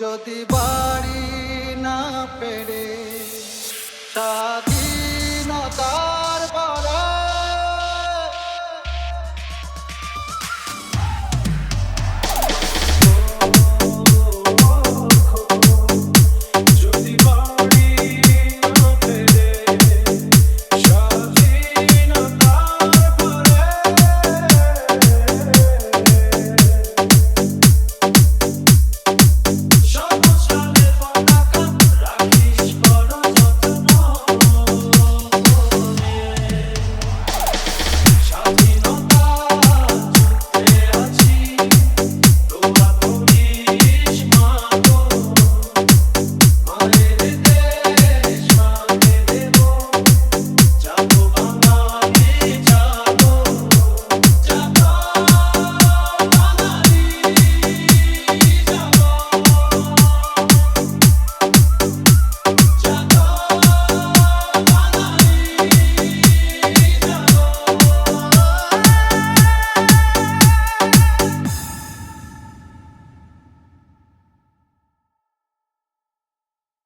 যদি বাড়ি না পেরে সাত